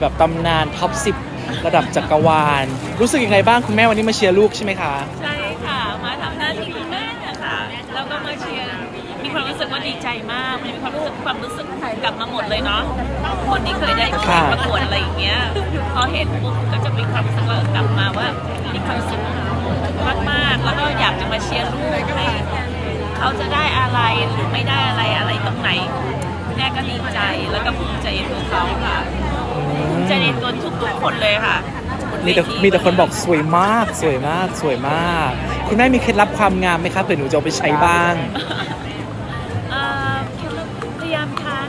แบบตำนานท็อป 10 ระดับจักรวาล รู้สึกยังไงบ้างคุณแม่วันนี้มาเชียร์ลูกใช่ไหมคะ ใช่ค่ะ มาทำหน้าที่คุณแม่นะคะแล้วก็มาเชียร์มีความรู้สึกว่าดีใจมากมันมีความรู้สึกความรู้สึกกลับมาหมดเลยเนาะคนที่เคยได้ประกวดอะไรอย่างเงี้ยพอเห็นปุ๊บก็จะมีความรู้สึกว่ากลับมาว่ามีความสุขมากๆแล้วก็อยากจะมาเชียร์ลูกให้เขาจะได้อะไรหรือไม่ได้อะไรอะไรตรงไหนแม่ก็ดีใจแล้วก็ภูมิใจในตัวเขาค่ะภูมิใจใน ตัวทุกๆคนเลยค่ะบนเวมีแต่ทีมีแต่คนบอกสวยมาก สวยมาก สวยมาก คุณแม่มีเคล็ดลับความงามไหมครับเผื่อหนูจะเอาไปใช้บ้าง เอ่อพยายามทาน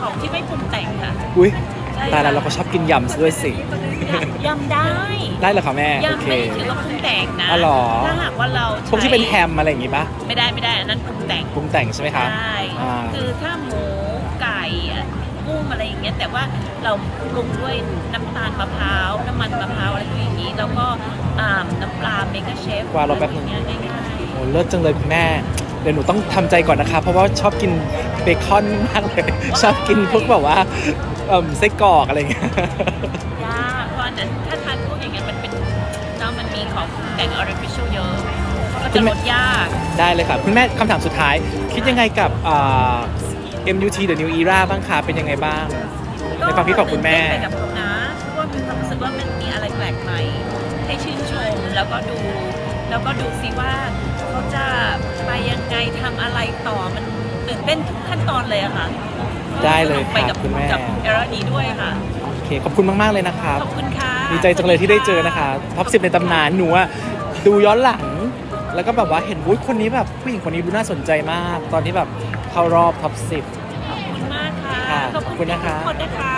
ของที่ไม่ปรุงแต่งค่ะอุ้ยใช่ตายแล้วค่ะเราก็ชอบกินยำซะด้วยสิ ยำได้ได้เหรอคะแม่ โอเคยำไม่ได้ถือว่าปรุงแต่งนะอ๋อเหรอ ถ้าหากว่าเราพวกที่เป็นแฮมอะไรอย่างงี้ปะไม่ได้ไม่ได้อันนั้นปรุงแต่งปรุงแต่งใช่ไหมคะใช่อ่า คือถ้าหมูไก่อะกุ้ง อะไรอย่างเงี้ยแต่ว่าเราปรุงด้วยน้ำตาลมะพร้าวน้ำมันมะพร้าวอะไรอย่างงี้ แล้วก็อ่าน้ำปลาเมกาเชฟว่าเราแป๊บนึงเงี้ยง่ายโอ้เลิศจังเลยคุณแม่ เดี๋ยวหนูต้องทำใจก่อนนะคะ เพราะว่าชอบกินเบคอนมากเลย ชอบกินพวกแบบว่าเอิ่มไส้กรอกอะไรอย่างเงี้ย ๆยากเพราะอันนั้นถ้าทานพวกอย่างเงี้ยมันเป็นน้ำมันมีของปรุงแต่ง artificial เยอะก็คุจะณแม่ลดยาก ได้เลยค่ะคุณแม่คำถามสุดท้าย คิดยังไงกับอ่า MUT The New Era บ้างคะเป็นยังไงบ้างในความคิดของคุณแม่ก็ตื่นเต้นไปกับเขานะเพราะว่ามีความรู้สึกว่ามันมีอะไรแปลกใหม่ให้ชื่นชมแล้วก็ดู แล้วก็ดูซิว่าเขาจะไปยังไงทำอะไรต่อมันตื่นเต้นทุกขั้นตอนเลยอะค่ะได้เลยสนุกไปกับครับคุณแม่กับเอรานี้ด้วยค่ะ โอเคขอบคุณมาก ๆ เลยนะครับ ขอบคุณค่ะ ดีใจจังเลยที่ได้เจอนะคะท็อปสิในตำนานหนูอะดูย้อนหลัง แล้วก็แบบว่าเห็นวุ้ยคนนี้แบบผู้หญิงคนนี้ดูน่าสนใจมาก ตอนที่แบบเข้ารอบท็อปสิขอบคุณมากค่ะค่ะขอบขอบคุคุณณนะคะทุกคนนะคะ